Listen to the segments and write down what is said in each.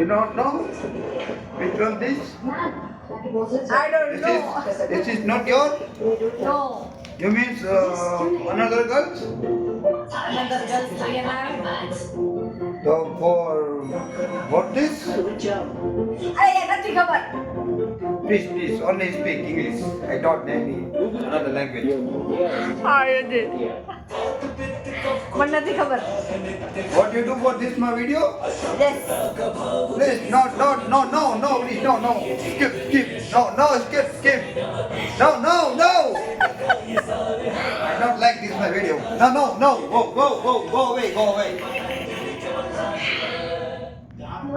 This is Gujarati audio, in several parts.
You don't know? Which one this? I don't This know. is, this is not yours? No. You mean uh, another girls? Another girl Rihanna. So for what this? અરે એ નથી ખબર Please, please, only speak English. I don't know any another language. હા એ છે મને નથી ખબર What you do for this my video? Yes no, no, no, no, please, no, no. Skip, skip, no, no, skip, skip. No, no, no. I don't like this my video. No, no, no. Go, go, go, go away, go away.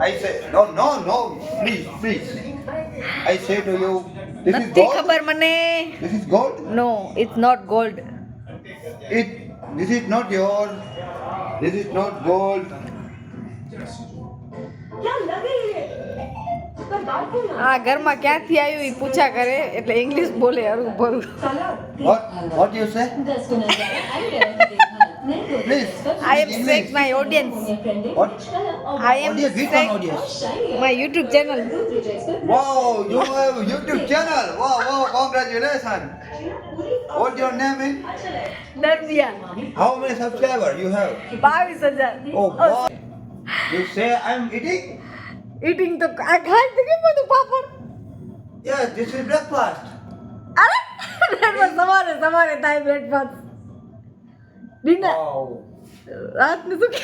I say, no, no, no. Please, please. I say to you, this is નથી gold. ખબર મને This is gold. No it's not gold It. This is not yours. This is not gold. આ ઘરમાં ક્યાંથી આવ્યું એ પૂછા કરે એટલે ઇંગ્લિશ બોલે હરું ભરું What? What you say? Please. I am sec my audience What? I am Audience, which one audience? My YouTube channel Wow, you have a YouTube channel. Wow, wow, congratulations. What's your name in? How many subscribers you have? 22000. Oh, God. You say I'm eating? Eating the... I can't the. Yes, this is breakfast. Are? breakfast. Samare, breakfast. Wow.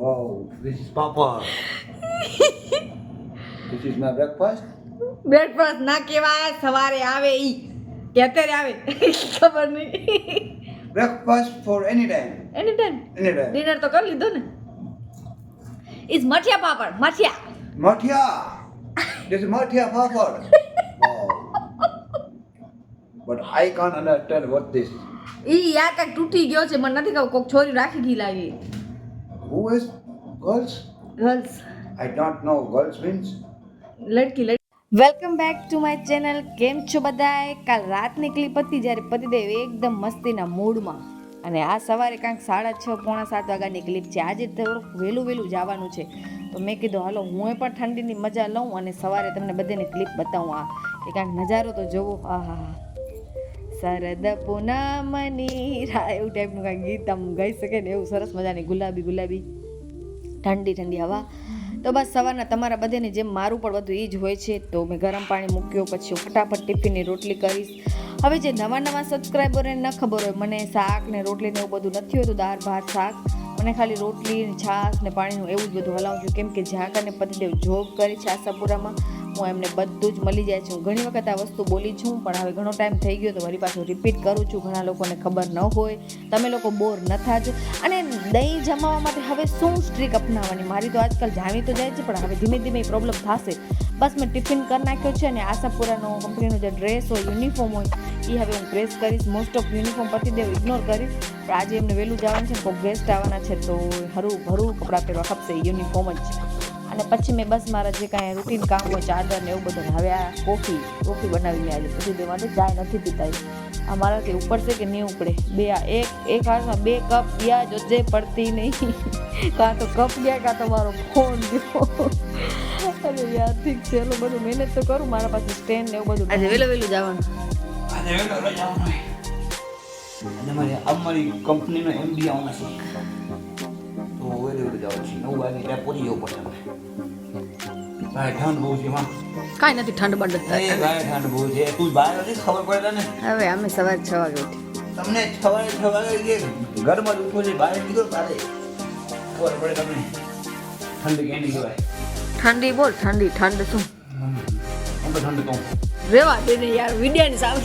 Wow, this is Papa. this is my breakfast. Breakfast ના કહેવાય સવારે આવે ઈ કે અત્યારે આવે ખબર નહીં Breakfast for any time. Any time Any time. Dinner તો કરી લીધો ને is mathia papad mathia is Mathia Papad. wow. But I can't understand what this. ઈ યાર કાંઈક તૂટી ગયો છે મને નથી ખબર કોક છોરી રાખી ગઈ લાગી is girls? Girls I don't know. Girls means લડકી લડકી welcome back to my channel. કેમ છો બધાએ કાલ રાતની નીકળી હતી જ્યારે પતિદેવ એકદમ મસ્તીના મૂડમાં અને આ સવારે કાંઈક સાડા છ, પોણા સાત વાગ્યાની ક્લિપ છે. આજે થોડુંક વહેલું વહેલું જવાનું છે. તો મેં કીધું, હાલો હું પણ ઠંડીની મજા લઉં અને સવારે તમને બધાને ક્લિપ બતાવું. આ કે કાંઈક નજારો તો જોવો. આ હા હા શરદ પૂનમની રા એવું ટાઈપનું કાંઈક ગીત આમ ગાઈ શકે ને એવું સરસ મજાની ગુલાબી ગુલાબી ઠંડી ઠંડી હવા. તો બસ સવારના તમારા બધાને જેમ મારું પણ બધું એ જ હોય છે, તો મેં ગરમ પાણી મૂક્યો, પછી ફટાફટ ટિફિનની રોટલી કરીશ. હવે જે નવા નવા સબસ્ક્રાઈબરને ન ખબર હોય, મને શાક ને રોટલી ને એવું બધું નથી હોતું, દાળ, ભાત, શાક. મને ખાલી રોટલી છાશ ને પાણીનું એવું જ બધું હલાવું છું. કેમ કે કને પતિદેવ જોબ કરી છે આશાપુરામાં. હું એમને બધું જ મળી જાય છે. ઘણી વખત આ વસ્તુ બોલી છું, પણ હવે ઘણો ટાઈમ થઈ ગયો તો મારી પાછું રિપીટ કરું છું. ઘણા લોકોને ખબર ન હોય. તમે લોકો બોર ન થાજો. અને દહીં જમાવવા માટે હવે શું સ્ટ્રીક અપનાવવાની? મારી તો આજકાલ જાણી તો જાય છે, પણ હવે ધીમે ધીમે પ્રોબ્લેમ થશે. બસ મેં ટિફિન કરી નાખ્યો છે અને આશાપુરાનો કંપનીનો જે ડ્રેસ હોય યુનિફોર્મ હોય એ હવે હું પ્રેસ કરીશ. મોસ્ટ ઓફ યુનિફોર્મ પતિદેવ ઇગ્નોર કરીશ. પણ આજે એમને વહેલું જવાનું છે કોઈ ગેસ્ટ આવવાના છે તો હરું ભરું કપડાં પહેરવા ખપશે. યુનિફોર્મ જ છે. અને પછી મેં બસ મારા જે કાંઈ રૂટીન કામ હોય ચાદર ને એવું બધું હવે આ કોફી કોફી બનાવીને આજે. પછી બે માટે ચાય નથી પીતા આ મારાથી ઉપડશે કે નહીં ઉપડે? બે આ એક એક હાથમાં બે કપ પિયા જોજે પડતી નહીં. કાં તો કપ ગયા કાં તો મારો ફોન ગયો અરે યાર ઠીક છે એટલું બધું મહેનત તો કરું મારા પાસે સ્ટેન્ડ ને એવું બધું આજે વહેલું વહેલું જવાનું. આજે વહેલું જવાનું હોય. મારી અમારી કંપનીનો એમડી આવવાનો છે. વહેલું વહેલું જવાનું છે નવ વાગે ત્યાં પહોંચી જવું પડશે અમારે. ભાઈ ઠંડ બહુ છે એમાં કાંઈ નથી ઠંડ બંધ એ ભાઈ ઠંડ બહુ છે. તું બહાર નથી ખબર પડે તને? હવે અમે સવારે છ વાગે ઉઠી તમને સવારે છ વાગે કે ઘરમાં જ ઉઠો છે બહાર નીકળો તારે. ખબર પડે તમને. ઠંડ કેન્ડી કહેવાય? ઠંડી બોલ ઠંડી ઠંડ શું? તો ઠંડ કહું રેવા દે ને યાર વિડિયાની સામે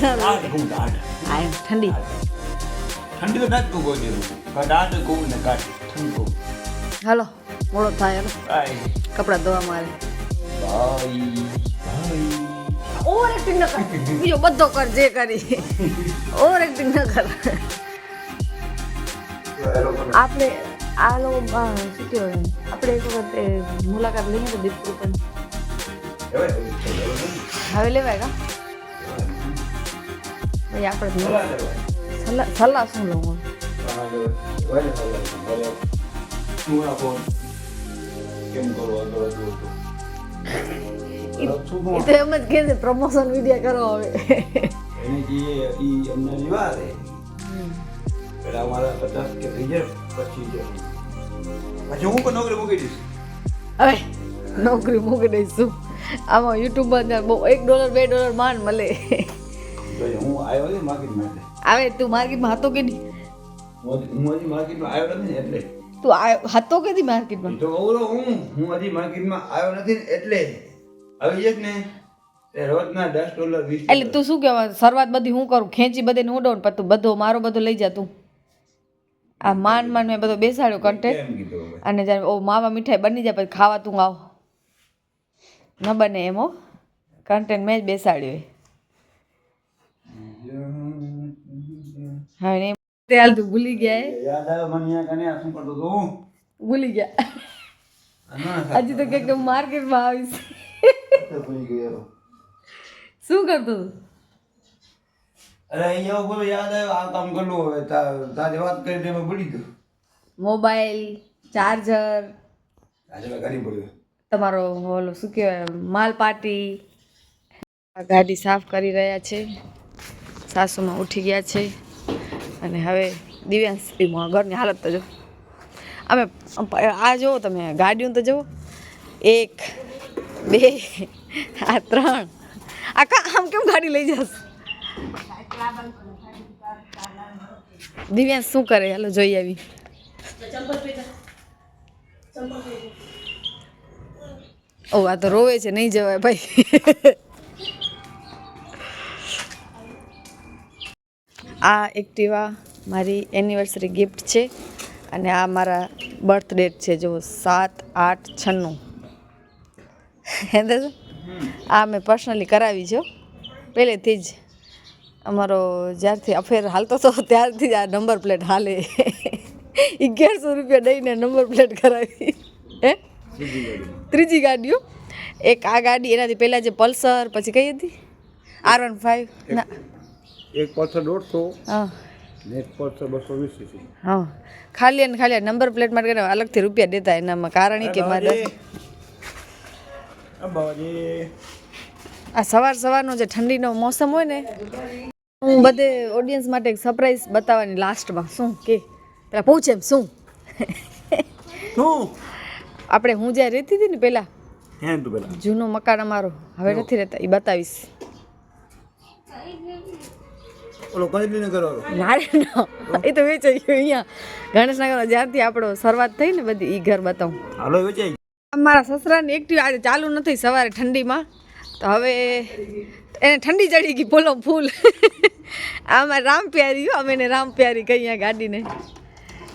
ઠંડી. ઠંડી તો દાઢ કહું કોઈ દીધું દાઢ કહું ને કાઢ ઠંડ કહું હાલો મોડો થાય હાલો કપડા ધોવા મારે ઓવર એક્ટિંગ ન કર. બીજો બધો કર જે કરી. ઓવર એક્ટિંગ ન કર. આપણે આ લોકો શું કહેવાય? આપણે એક વખત મુલાકાત લઈને તો દીપ પણ. હવે લેવાય કા? ભાઈ આપણે સલાહ શું લઉં શું રાખો કેમ કરો આગળ હતું હતું તો એમ જ કહે છે પ્રમોશન વિડિયા કરો હવે. એને જે ઈ અમને લેવા દે પેલા અમારા પચાસ કે થઈ જાય પછી જાય પછી હું પણ નોકરી મૂકી દઈશ? હવે નોકરી મૂકી દઈશું. આમાં યુટ્યુબમાં બહુ એક ડોલર બે ડોલર માન મળે. હું આવ્યો ને માર્કેટ માટે. આવે તું માર્કેટમાં હતો કે નહીં? હું હજી- હું હજી માર્કેટમાં આવ્યો નથી ને એટલે તું હતો કે માર્કેટમાં તો કહું હું હું હજી માર્કેટમાં આવ્યો નથી ને એટલે આવી જ ને રોજના દસ ડોલર વીસ એટલે તું શું કહેવા શરૂઆત બધી હું કરું? ખેંચી બધે ઉડો ને પછી તું બધો મારો બધો લઈ જા તું. આ માંડ માંડ મેં બધો બેસાડ્યો કન્ટેન્ટ અને જ્યારે ઓ માવા મીઠાઈ બની જાય પછી ખાવા તું આવ. ન બને એમ હો. કન્ટેન્ટ મેં જ બેસાડ્યો તે હાલ તું ભૂલી ગયા યાદ આવે મને અહીંયા કને શું કરતો તો હું? ભૂલી ગયા. હજી તો કંઈક માર્કેટમાં આવીશ. તો ભૂલી ગયો શું કરતો અરે અહીંયા ઉપર યાદ આવ્યો? આ કામ કરવું હવે. તારી વાત કરી તે ભૂલી ગયો. મોબાઈલ ચાર્જર આજે મેં કરી પડ્યું તમારો ઓલો શું કહેવાય માલ પાટી ગાડી સાફ કરી રહ્યા છે. સાસુમાં ઉઠી ગયા છે. અને હવે દિવ્યાંશ એ મ- ઘરની હાલત તો જો. અમે, આ જુઓ તમે, ગાડીઓ તો જુઓ. એક, બે, આ ત્રણ. આ કા, આમ કેમ ગાડી લઈ જશ? દિવ્યાંશ શું કરે? હાલો, જોઈ આવી. ઓ, આ તો રોવે છે, નહીં જવાય ભાઈ. આ એક્ટિવા મારી એનિવર્સરી ગિફ્ટ છે અને આ મારા બર્થ ડેટ છે. જો સાત આઠ છન્નું. હેંદે છો? આ મેં પર્સનલી કરાવી છે પહેલેથી જ. અમારો જ્યારથી અફેર હાલતો હતો ત્યારથી જ આ નંબર પ્લેટ હાલે. અગિયારસો રૂપિયા દઈને નંબર પ્લેટ કરાવી. હે? ત્રીજી ગાડીઓ. એક આ ગાડી એનાથી પહેલાં જે પલ્સર પછી કઈ હતી? આર વન ફાઇવ ના. એક પાછળ દોઢસો હા. ખાલી અને ખાલી નંબર પ્લેટ માટે અલગથી રૂપિયા દેતા એનામાં કારણ કે મારે આ સવાર સવારનો જે ઠંડીનો મોસમ હોય ને હું બધે ઓડિયન્સ માટે એક સરપ્રાઈઝ બતાવવાની લાસ્ટમાં શું? કે? પેલા પૂછે એમ શું? શું? આપણે હું જ્યાં રહેતી હતી ને પહેલાં પેલા. જૂનો મકાન અમારો. હવે નથી રહેતા એ બતાવીશ. ઓલો કંઈ કરો ના રે ના. એ તો વેચાઈ ગયો અહીંયા. ગણેશનગર જ્યાંથી આપણો શરૂઆત થઈ ને બધી એ ઘર બતાવું. હાલો વેચાઈ આ મારા સસરાની એક્ટિવ આજે ચાલુ નથી સવારે ઠંડીમાં. તો હવે એને ઠંડી ચડી ગઈ બોલો ફૂલ. આમાં રામ પ્યારી અમે એને રામ પ્યારી કહીએ આ ગાડીને.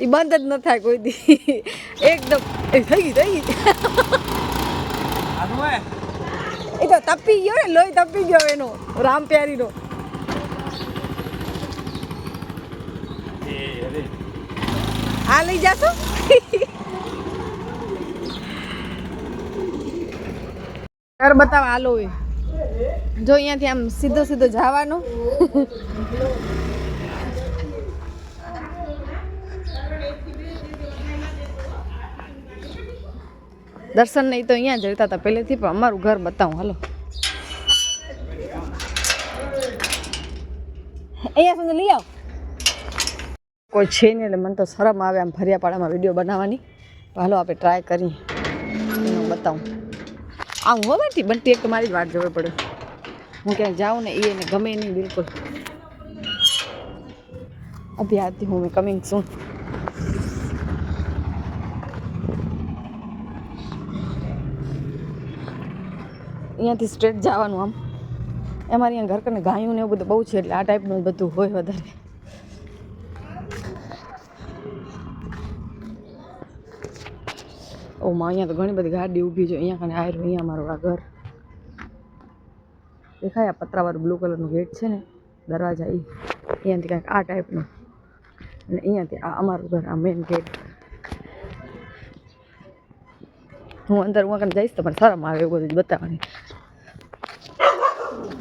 એ બંધ જ ન થાય કોઈ દી. એકદમ. એ થઈ ગઈ થઈ ગઈ. એ. તો તપી ગયો ને લોહી તપી ગયો એનો. રામ પ્યારીનો. આ લઈ જાશો? ઘર બતાવ એ. જો અહીંયાથી આમ સીધો સીધો જવાનું. દર્શન નહીં તો અહીંયા જતા હતા પહેલેથી, પણ અમારું ઘર બતાવું, હાલો. અહીંયા સુધી લઈ આવ. કોઈ છે નહીં એટલે મને તો શરમ આવે આમ ફરિયાપાડામાં વીડિયો બનાવવાની. હાલો આપણે ટ્રાય કરીએ. હું બતાવું. આવું હો બેટી બનતી એક મારી જ વાટ જોવી પડે. હું ક્યાંય જાઉં ને એને ગમે નહીં બિલકુલ. અભી હું મેં કમિંગ છું. અહીંયાથી સ્ટ્રેટ જવાનું આમ. અમારે અહીંયા ઘર કને ગાયું ને એવું બધું બહુ છે એટલે આ ટાઈપનું બધું હોય વધારે. ઓ માં અહીંયા તો ઘણી બધી ગાડી ઊભી છે. અહીંયા કને આયરું અહીંયા મારું આ ઘર. દેખાય આ પતરાવાળું બ્લુ કલરનું ગેટ છે ને, દરવાજા એ અહીંયાથી કાંઈક આ ટાઈપનું. અને અહીંયાથી આ અમારું ઘર, આ મેઇન ગેટ હું અંદર, હું આગળ જઈશ તો પણ શરમ આવે એવું બધું બતાવવાની.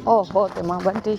ઓહો, તે માં બનતી